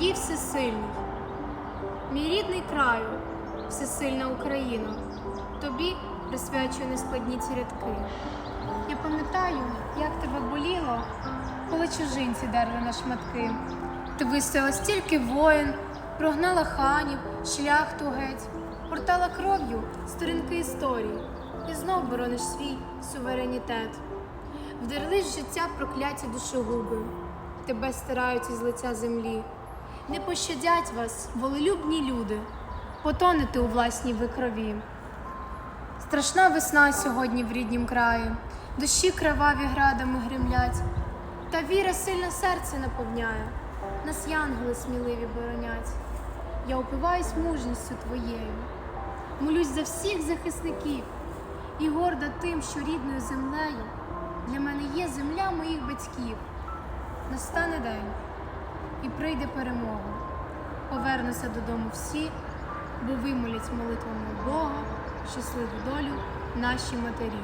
твої всесильний. Мій рідний краю, всесильна Україна, тобі присвячую нескладні ці рядки. Я пам'ятаю, як тебе боліло, коли чужинці дерли на шматки. Ти вистояла стільки воїн, прогнала ханів, шляхту геть, портала кров'ю сторінки історії і знов борониш свій суверенітет. Вдерлись життя прокляті душогуби, тебе стирають із лиця землі. Не пощадять вас, волелюбні люди, потонете у власній ви крові. Страшна весна сьогодні в ріднім краї, дощі криваві градами гремлять, та віра сильно серце наповняє, нас янголи сміливі боронять. Я упиваюсь мужністю твоєю, молюсь за всіх захисників. І горда тим, що рідною землею для мене є земля моїх батьків. Настане день і прийде перемога. Повернуся додому всі, бо вимолять молитвами Бога щасливу долю наші матері.